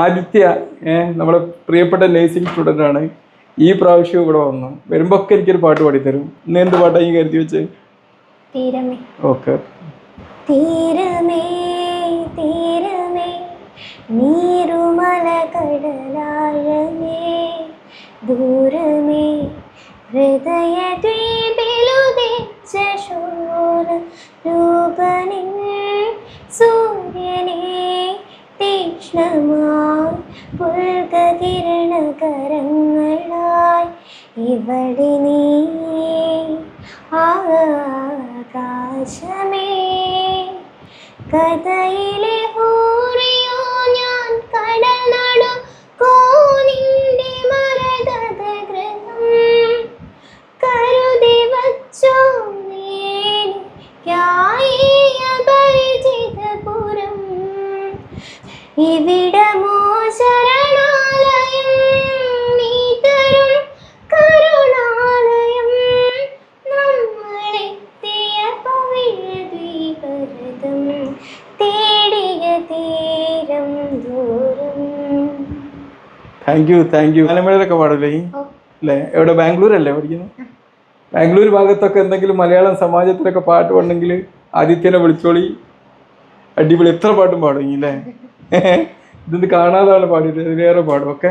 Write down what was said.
ആദിത്യ ഏഹ് നമ്മളെ പ്രിയപ്പെട്ട nursing student ആണ്. ഈ പ്രാവശ്യം ഇവിടെ വന്നു. വരുമ്പോ ഒക്കെ എനിക്കൊരു പാട്ട് പാടിത്തരും. ഇന്ന് എന്ത് പാട്ടാണ് ഈ കരുതി വെച്ച്? ഓക്കെ. തീരമേ തീരമേ നീരുമല കടലാഴമേ ദൂരമേ ഹൃദയ ദ്വീപിലുദിച്ച ശൂല രൂപനിൽ സൂര്യനെ തീക്ഷ്ണമായി പുൽകകിരണകരങ്ങളായി ഇവിടെ നീ ആകാശമേ. കഥയിലെ ഇവിടമോ ശരണാലയം നീ തരും കരുണാലയം. നമ്മളെത്തിയ പവിഴദ്വീപരതം തേടിയ തീരം ദൂരം താങ്ക് യു താങ്ക് യു മലയാളമൊക്കെ പാടില്ലേ? അല്ലേ? എവിടെ? ബാംഗ്ലൂർ അല്ലേ പഠിക്കുന്നത് ബാംഗ്ലൂർ ഭാഗത്തൊക്കെ എന്തെങ്കിലും മലയാളം സമാജത്തിലൊക്കെ പാട്ട് പാടണമെങ്കിൽ ആദിത്യനെ വിളിച്ചോളി. അടിപൊളി. എത്ര പാട്ടും പാടും അല്ലേ? ഇതൊന്ന് കാണാതാണ് പാടിയത്. ഇതിലേറെ പാടും. ഓക്കെ